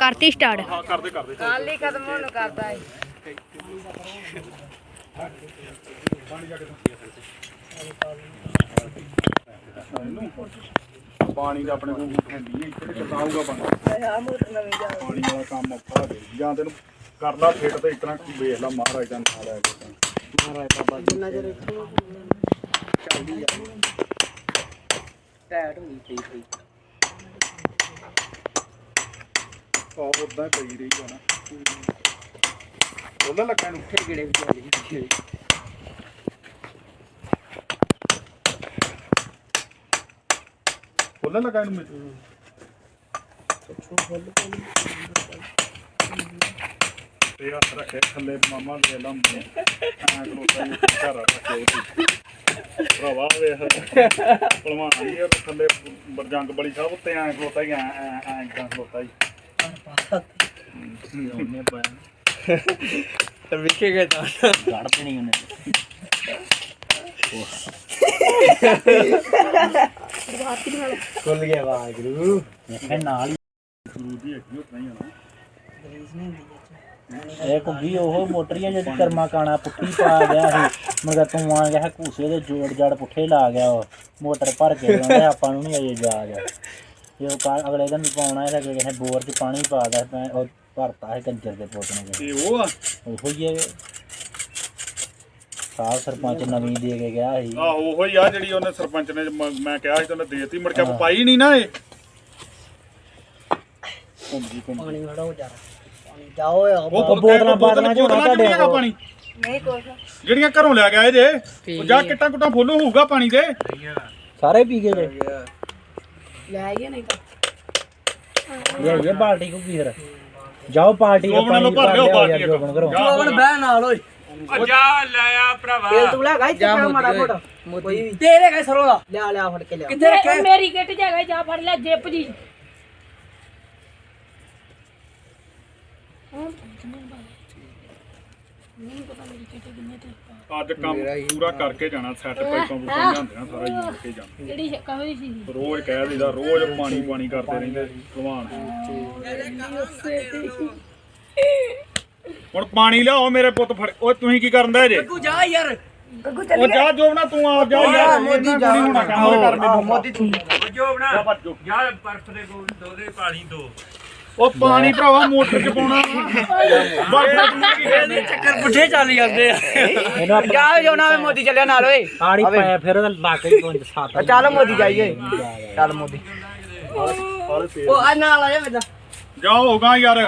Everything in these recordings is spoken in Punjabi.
ਕਰਤੀ ਸਟਾਰਟ ਹਾਂ ਕਰਦੇ ਕਰਦੇ ਕੱਲ ਹੀ ਖਤਮ ਹੋਣ ਨੂੰ ਕਰਦਾ ਹੈ ਪਾਣੀ ਦਾ ਆਪਣੇ ਕੋਲ ਹੈਂਦੀ ਨਹੀਂ ਇੱਥੇ ਕਿੱਦਾਂ ਆਊਗਾ ਪਾਣੀ ਆ ਮੋਟਰ ਨਵੀਂ ਜਾ ਪਾਣੀ ਵਾਲਾ ਕੰਮ ਔਖਾ ਦੇ ਜਾਂ ਤੈਨੂੰ ਕਰ ਲਾ ਫਿੱਟ ਤੇ ਇਤਨਾ ਕੀ ਵੇਖ ਲਾ ਮਹਾਰਾਜ ਦਾ ਨਾਲ ਹੈ ਨਜ਼ਰ ਰੱਖੋ ਟੈਟ ਹੁੰਦੀ ਪਈ ਪਈ ਉਹ ਉਦਾਂ ਹੀ ਪਈ ਰਹੀ ਜਾਣਾ ਉਹਦਾ ਲੱਗਾ ਨੂੰ ਫਿਰ ਗੇੜੇ ਵਿੱਚ ਆ ਗਈ ਉਹਦਾ ਲੱਗਾ ਨੂੰ ਮੈਨੂੰ ਤੇ ਹੱਥ ਰੱਖੇ ਥੱਲੇ ਮਾਮਾ ਦੇ ਲੰਮ ਐਂ ਖਲੋਤਾ ਹੀ ਘਰ ਰੱਖੇ। ਭਰਾਵਾ ਵੇਖ। ਭਲਵਾਨ ਨਹੀਂ ਇਹ ਥੱਲੇ ਬਰਜੰਗ ਬਲੀ ਸਾਹਿਬ ਉੱਤੇ ਐਂ ਖਲੋਤਾ ਹੀ ਐਂ ਐਂ ਐਂ ਖਲੋਤਾ ਹੀ। ਉਹਨੇ ਪਾਇਆ ਤੇ ਵਿਖੇ ਗਏ ਤਾਂ। ਗੜ ਦੇਣੀ ਉਹਨੇ। ਖੁੱਲ ਗਿਆ ਵਾਹਿਗੁਰੂ। ਇਹ ਨਾਲ ਹੀ। ਗੁਰੂ ਦੀ ਹੈਗੀ ਉਹ ਇਹ ਕੁੱਗੀ ਉਹ ਮੋਟਰੀਆਂ ਜਿਹੜੀ ਕਰਮਾ ਕਾਣਾ ਪੁੱਠੀ ਪਾ ਗਿਆ ਸੀ। ਮਗਰ ਤੂੰ ਆ ਗਿਆ ਘੂਸੇ ਦੇ ਜੋੜ ਜੜ ਪੁੱਠੇ ਲਾ ਗਿਆ ਉਹ। ਮੋਟਰ ਭਰ ਕੇ ਆਪਾਂ ਨੂੰ ਨਹੀਂ ਅਜੇ ਜਾ ਗਿਆ। ਜੇ ਉਹ ਕੱਲ੍ਹ ਅਗਲੇ ਦਿਨ ਪਾਉਣਾ ਹੈ ਕਿ ਕਿਸੇ ਬੋਰ 'ਚ ਪਾਣੀ ਪਾ ਦਾ ਮੈਂ ਉਹ ਭਰਤਾ ਹੈ ਕੰਜਰ ਦੇ ਪੁੱਤ ਨੇ। ਤੇ ਉਹ ਆ? ਉਹੋ ਹੀ। ਹੈ ਸਾਹ ਸਰਪੰਚ ਨਵੀਂ ਦੇ ਕੇ ਗਿਆ ਸੀ। ਆਹੋ ਉਹੋ ਹੀ ਆ ਜਿਹੜੀ ਉਹਨੇ ਸਰਪੰਚ ਨੇ ਮ- ਮੈਂ ਕਿਹਾ ਸੀ ਤੇ ਉਹਨੇ ਦੇਤੀ ਮੁੜ ਕੇ ਪਾਈ ਨਹੀਂ ਨਾ ਇਹ। ਘੁੰਮ ਗਈ ਘੁੰਮ ਗਈ। ਪਾਣੀ ਵੜੋ ਜਾ ਪਾਣੀ ਜਾਓ ਉਹ ਉਹ ਬੋਤਲਾਂ ਬਾਤਲਾਂ ਚ ਹੋਣਾ ਤੁਹਾਡੇ ਕੋਲ। ਪਾਣੀ? ਨਹੀਂ ਕੁਛ। ਜਿਹੜੀਆਂ ਘਰੋਂ ਲੈ ਕੇ ਆਏ ਜੇ ਉਹ ਜਾ ਕਿੱਟਾ ਕੁੱਟਾ ਫੁੱਲ ਹੋਊਗਾ ਪਾਣੀ ਦੇ? ਸਾਰੇ ਪੀ ਗਏ ਜੇ? ਲੈ ਗਿਆ ਨਹੀਂ ਤਾਂ। ਇਹ ਇਹ ਬਾਲਟੀ ਕੋ ਫਿਰ। ਜਾਓ ਪਾਰਟੀ ਜੋਬਨ ਪਾਣੀ ਨੂੰ ਭਰ ਲਿਓ ਲਿਆਓ ਬਾਲਟੀ ਯਾਰ ਜੋਬਨ ਕਰੋ ਜਾ ਹੁਣ ਬਹਿ ਨਾਲ ਓਏ। ਉਹ ਜਾ ਲੈ ਆ ਭਰਾਵਾ। ਤੇਲ ਤੂੰ ਲੈ ਗਾਈ ਤੇ ਮਾੜਾ ਮੋਟਾ। ਕੋਈ ਵੀ। ਤੇਰੇ ਕਾ ਸਰੋਂ ਦਾ। ਲਿਆ ਲਿਆ ਫੜ ਕੇ ਲਿਆ। ਕਿੱਥੇ ਰੱਖਿਆ? ਮੇਰੀ ਕਿੱਟ ਜਗ੍ਹਾ ਜਾ ਫੜ ਲੈ ਜਿੱਪ ਜੀ। ਅੱਜ ਕੰਮ ਪੂਰਾ ਕਰਕੇ ਜਾਣਾ ਸੈੱਟ ਪਾਈਪਾਂ ਲਿਆਂਦੀਆਂ ਸਾਰਾ ਯੂਰ ਕੇ ਜਾਣਾ। ਕਿਹੜੀ ਕਹੋ ਸੀ। ਰੋਜ਼ ਕਹਿ ਦਿੰਦਾ ਰੋਜ਼ ਪਾਣੀ ਪਾਣੀ ਕਰਦੇ ਰਹਿੰਦੇ ਭਲਵਾਨ। ਹੁਣ ਪਾਣੀ ਲਿਆਓ ਮੇਰੇ ਪੁੱਤ ਫੜ ਓਏ ਤੁਸੀਂ ਕੀ ਕਰਨ ਦਾ ਜੇ? ਤੂੰ ਜਾ ਯਾਰ। ਉਹ ਜਾ ਜੋਬਣਾ ਤੂੰ ਆ ਜਾ ਯਾਰ। ਮੋਦੀ ਜਾ। ਹੋਣਾ ਕੰਮ ਕਰ ਮੈਨੂੰ ਮੋਦੀ ਤੂੰ ਜੋ ਬਣਾ ਜਾ ਬਰਫ ਦੇ ਕੋਲ ਦੋ ਦੇ ਪਾਣੀ ਦੋ। ਉਹ ਪਾਣੀ ਭਰਾਵਾ ਮੋਟਰ ਚ ਪਾਉਣਾ। ਬਸ ਚੱਕਰ ਪੁੱਠੇ ਚੱਲ ਜਾਂਦੇ ਆ। ਇਹਨੂੰ ਆਪਾਂ ਜਾ ਜੋਨਾ ਮੋਦੀ ਚੱਲਿਆ ਨਾਲ ਓਏ। ਆੜੀ ਪਾਇਆ ਫਿਰ ਉਹਦਾ ਲੱਕ ਹੀ ਪੁੰਜ ਸਾਤਾ ਚੱਲ ਮੋਦੀ ਜਾਈਏ। ਚੱਲ ਮੋਦੀ। ਉਹ ਆ ਨਾਲ ਆ ਜਾ ਮੇਰਾ। ਜਾ ਹੋਗਾ ਯਾਰ।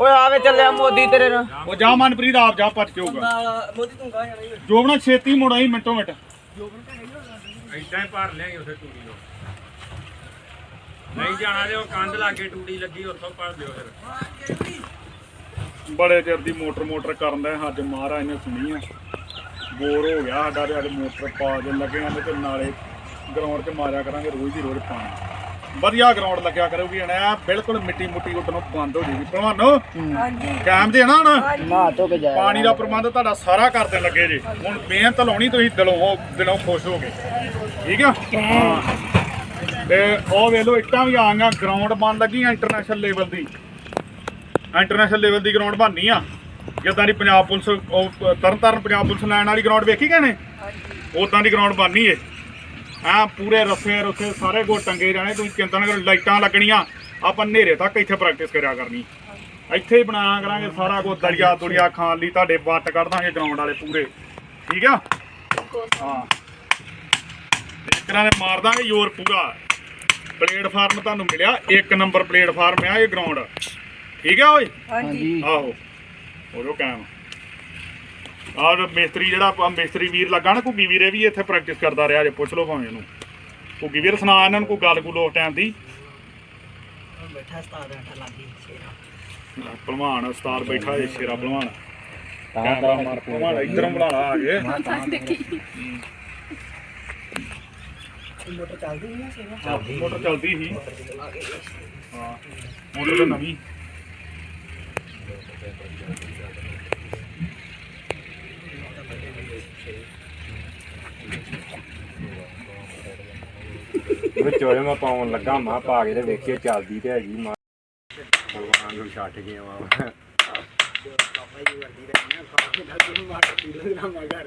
ਓਏ ਆਵੇ ਚੱਲਿਆ ਮੋਦੀ ਤੇਰੇ ਨਾਲ। ਉਹ ਜਾ ਮਨਪ੍ਰੀਤ ਆਪ ਜਾ ਭੱਜ ਕੇ ਹੋਗਾ ਮੋਦੀ ਤੂੰ ਕਹਾਂ ਜਾਣਾ ਜੋਬਣਾ ਛੇਤੀ ਮੁੜਾ ਹੀ ਮਿੰਟੋ ਮਿੰਟ। ਏਦਾਂ ਹੀ ਭਰ ਲਿਆਂਗੇ ਉਸੇ ਟੂੜੀ ਤੋਂ। ਨਹੀਂ ਜਾਣਾ ਜੇ ਉਹ ਕੰਧ ਲਾਗੇ ਟੂੜੀ ਲੱਗੀ ਉੱਥੋਂ ਭਰ ਲਿਓ ਫਿਰ। ਬੜੇ ਚਿਰ ਦੀ ਮੋਟਰ ਮੋਟਰ ਕਰਨ ਦਾ ਅੱਜ ਮਹਾਰਾਜ ਨੇ ਸੁਣੀ ਆ। ਬੋਰ ਹੋ ਗਿਆ ਸਾਡਾ ਤੇ ਅੱਜ ਮੋਟਰ ਪਾ ਦੇ ਲੱਗੇ ਆ ਤੇ ਨਾਲੇ ਗਰਾਊਂਡ 'ਚ ਮਾਰਿਆ ਕਰਾਂਗੇ ਰੋਜ਼ ਦੀ ਰੋਜ਼ ਪਾਣੀ। ਵਧੀਆ ਗਰਾਊਂਡ ਲੱਗਿਆ ਕਰੂਗੀ ਐ ਬਿਲਕੁਲ ਮਿੱਟੀ ਮੁੱਟੀ ਉੱਡਣੋਂ ਬੰਦ ਹੋ ਜੂਗੀ। ਭਲਵਾਨੋ ਹਾਂਜੀ। ਕਾਇਮ ਜੇ ਨਾ ਹੁਣ। ਨਾ ਧੋ ਕੇ ਜਾ ਪਾਣੀ ਦਾ ਪ੍ਰਬੰਧ ਤੁਹਾਡਾ ਸਾਰਾ ਕਰ ਦੇਣ ਲੱਗੇ ਜੀ। ਹੁਣ ਮਿਹਨਤ ਲਾਉਣੀ ਤੁਸੀਂ ਦਿਲੋਂ ਦਿਲੋਂ ਖੁਸ਼ ਹੋ ਕੇ। ਠੀਕ ਆ? ਹਾਂ। ਤੇ ਉਹ ਵੇਖ ਲਓ ਇੱਟਾਂ ਵੀ ਆ ਗਈਆਂ ਗਰਾਊਂਡ ਬਣ ਲੱਗੀ ਆ ਇੰਟਰਨੈਸ਼ਨਲ ਲੈਵਲ ਦੀ। ਇੰਟਰਨੈਸ਼ਨਲ ਲੈਵਲ ਦੀ ਗਰਾਊਂਡ ਬਣਨੀ ਆ। ਜਿੱਦਾਂ ਦੀ ਪੰਜਾਬ ਪੁਲਿਸ ਉਹ ਤਰਨਤਾਰਨ ਪੰਜਾਬ ਪੁਲਿਸ ਲਾਈਨ ਵਾਲੀ ਗਰਾਊਂਡ ਵੇਖੀ ਗਏ ਨੇ ਉਦਾਂ ਦੀ ਗਰਾਊਂਡ ਬਣਨੀ ਏ। ਆ ਪੂਰੇ ਰਸੇ ਰਸੇ ਸਾਰੇ ਗੋ ਟੰਗੇ ਜਾਣੇ ਤੁਸੀਂ ਚਿੰਤਾ ਨਾ ਕਰੋ ਲਾਈਟਾਂ ਲੱਗਣੀਆਂ ਆਪਾਂ ਹਨੇਰੇ ਤੱਕ ਇੱਥੇ ਪ੍ਰੈਕਟਿਸ ਕਰਿਆ ਕਰਨੀ। ਇੱਥੇ ਹੀ ਬਣਾਇਆ ਕਰਾਂਗੇ ਸਾਰਾ ਕੁਝ ਦਲੀਆ ਦੁਲੀਆ ਖਾਣ ਲਈ ਤੁਹਾਡੇ ਵੱਟ ਕੱਢ ਦਾਂਗੇ ਗਰਾਊਂਡ ਵਾਲੇ ਪੂਰੇ। ਠੀਕ ਆ? ਹਾਂ। ਇਸ ਤਰ੍ਹਾਂ ਦੇ ਮਾਰ ਦਾਂਗੇ ਜ਼ੋਰ ਪੂਰਾ। ਪਲੇਟਫਾਰਮ ਤੁਹਾਨੂੰ ਮਿਲਿਆ ਇੱਕ ਨੰਬਰ ਪਲੇਟਫਾਰਮ ਆ ਇਹ ਗਰਾਊਂਡ ਠੀਕ ਆ ਓਏ? ਹਾਂਜੀ। ਆਹੋ। ਉਹੋ ਕਾਇਮ। ਆਹ ਮਿਸਤਰੀ ਜਿਹੜਾ ਮਿਸਤਰੀ ਵੀਰ ਲੱਗਾ ਨਾ ਘੁੱਗੀ ਵੀਰੇ ਵੀ ਇੱਥੇ ਪ੍ਰੈਕਟਿਸ ਕਰਦਾ ਰਿਹਾ ਜੇ ਪੁੱਛ ਲਓ ਭਾਵੇਂ ਇਹਨੂੰ ਘੁੱਗੀ ਵੀਰ ਸੁਣਾ ਇਹਨਾਂ ਨੂੰ ਕੋਈ ਗੱਲ ਗੁੱਲ ਉਸ ਟਾਈਮ ਦੀ? ਬੈਠਾ ਸਤਾਰ ਬੈਠਾ ਲੱਗੀ ਭਲਵਾਨ ਉਸਤਾਦ ਬੈਠਾ ਜੇ ਸ਼ੇਰਾ ਭਲਵਾਨ। ਤਾਂ ਕੈਮਰਾ ਮਾਰ ਭਲਵਾਨ ਇਧਰੋਂ ਬੁਲਾਣਾ ਆ ਗਏ। ਮੋਟਰ ਚੱਲਦੀ ਨਹੀਂ ਸੇਵਾ ਮੋਟਰ ਚੱਲਦੀ ਸੀ ਹਾਂ ਮੋਟਰ ਤਾਂ ਨਵੀਂ। ਵਿੱਚੋਂ ਮੈਂ ਪਾਉਣ ਲੱਗਾ ਮਾਂ ਪਾ ਕੇ ਤੇ ਵੇਖੀਏ ਚੱਲਦੀ ਤੇ ਹੈਗੀ ਮਾਂ। ਭਗਵਾਨ ਨੂੰ ਛੱਡ ਗਿਆ ਵਾ। ਇਹਦੇ ਨਾਲ ਲੱਗੀ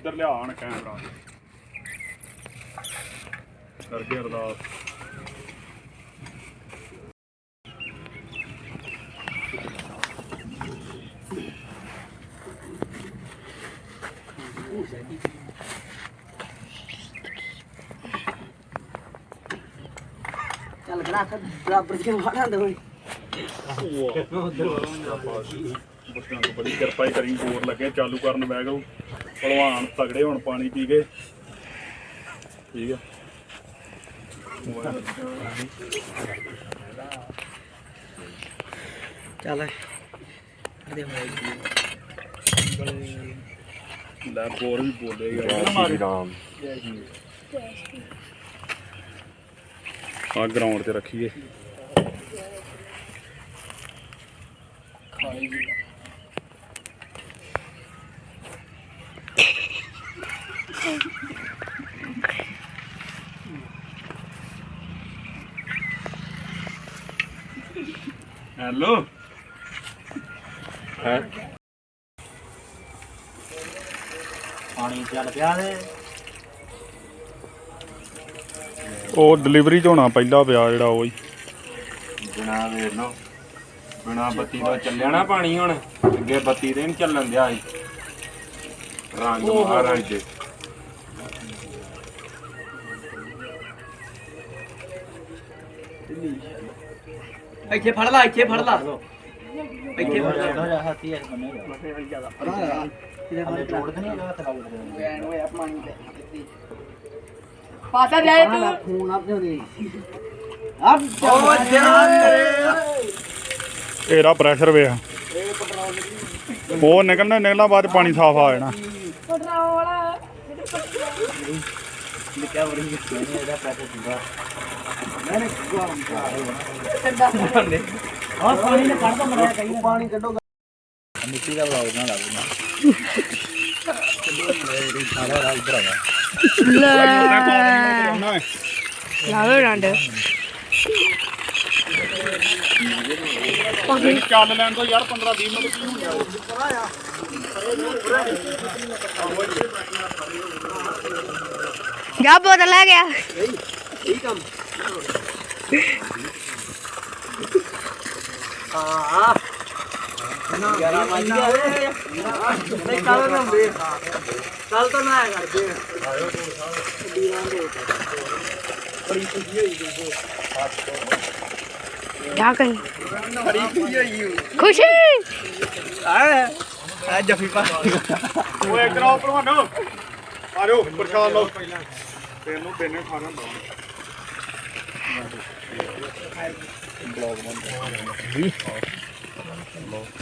ਇੱਧਰ ਲਿਆਣ ਕੈਮਰਾ। ਕਰਕੇ ਅਰਦਾਸ। ਚੱਲ ਕਰਾ ਕੇ ਬਰਾਬਰ ਕੇ ਮਾਰਾਂ ਦੇ ਬੱਚਿਆਂ ਤੋਂ ਬੜੀ ਕਿਰਪਾ ਹੀ ਕਰੀ ਜ਼ੋਰ ਲੱਗੇ ਚਾਲੂ ਕਰਨ ਬਹਿ ਗਏ ਭਲਵਾਨ ਤਗੜੇ ਹੁਣ ਪਾਣੀ ਪੀ ਗਏ ਠੀਕ ਆ। ਚੱਲ। ਦੇ ਲੈ ਬੋਰ ਵੀ ਬੋਲੇ ਜੈ ਸ਼੍ਰੀ ਰਾਮ। ਆ ਗਰਾਊਂਡ ਤੇ ਰੱਖੀਏ। ਹੈਲੋ ਹੈ ਪਾਣੀ ਚੱਲ ਪਿਆ ਤੇ ਉਹ ਡਿਲੀਵਰੀ ਚ ਹੋਣਾ ਪਹਿਲਾ ਪਿਆ ਜਿਹੜਾ ਉਹ ਹੀ। ਬਿਨਾ ਵੇਖ ਲੋ ਬਿਨਾ ਬੱਤੀ ਤੋਂ ਚੱਲਿਆ ਨਾ ਪਾਣੀ ਹੁਣ। ਅੱਗੇ ਬੱਤੀ ਤੇ ਨਹੀਂ ਚੱਲਣ ਦਿਆ ਸੀ। ਰੰਗ ਮਹਾਰਾਜ ਦੇ। ਇੱਥੇ ਫੜ ਲਾ ਇੱਥੇ ਫੜ ਲਾ। ਇੱਥੇ ਫੜ ਲਾ। ਇਹਦਾ ਜਿਹਾ ਹੱਥੀ ਇਸ ਬੰਨੇ ਇਹਦੇ ਜੋੜ ਦੇ ਨਹੀਂ ਹੱਥ ਨਾਲ। ਬੈਨ ਹੋਇਆ ਪਾਣੀ ਤੇ ਪਾਸਾ ਜਾਏ ਤੂੰ। ਫੋਨ ਆਪ ਦੇ ਆਪ ਉਹ ਇਹਦਾ ਪ੍ਰੈਸ਼ਰ ਵੇਖ। ਉਹ ਨਿਕਲਣਾ ਨਿਕਲਣਾ ਬਾਅਦ ਚ ਪਾਣੀ ਸਾਫ਼ ਆ ਜਾਣਾ। ਪੈਟਰੋਲ। ਬੜੀ ਨਹੀਂ ਇਹਦਾ ਪੈਸੇ ਦਿੰਦਾ ਹਾਂ ਪਾਣੀ ਨੇ ਕੱਢ ਮਰਿਆ ਕਈ ਪਾਣੀ ਕੱਢੋ ਮਿੱਟੀ ਦਾ ਬਲੌਗ ਨਾ ਲੱਗਣਾ ਸਾਰਾ ਲਾਵੇ ਡੰਡ ਚੱਲ ਲੈਣ ਤੋਂ ਯਾਰ 15 20 ਮਿੰਟ ਕੀ ਹੋ ਗਿਆ ਜਾ ਬੋਤਲ ਲੈ ਗਿਆ ਹਾਂ ਯਾਰਾ ਮਾਜੀ ਨਹੀਂ ਕੱਲ ਨਾ ਵੇ ਕੱਲ ਤਾਂ ਨਾ ਆਇਆ ਕਰਦੇ ਜਾ ਕਹੀਂ ਬੜੀ ਖੁਸ਼ੀ ਹੋਈ ਖੁਸ਼ੀ ਆ ਆ ਜਫੀ ਕਰਾਓ ਭਲਵਾਨੋ ਆ ਜਾਓ ਪ੍ਰਸ਼ਾਦ ਲਓ ਤੈਨੂੰ ਤੈਨੇ ਖਾਣਾ ਹੁੰਦਾ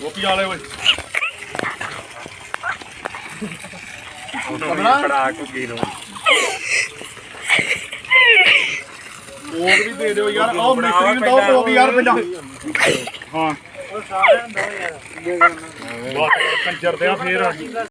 ਗੋਪੀ ਵਾਲੇ ਓਏ ਬੜਾ ਕੁਕੀ ਨੂੰ ਕੋਕ ਵੀ ਦੇ ਦਿਓ ਯਾਰ ਆਓ ਮਿਸਤਰੀ ਨੂੰ ਦੋ ਕੋਕ ਯਾਰ। ਪਹਿਲਾਂ ਹਾਂ ਬਸ ਕੰਜਰ ਦੇ ਆ ਫੇਰ।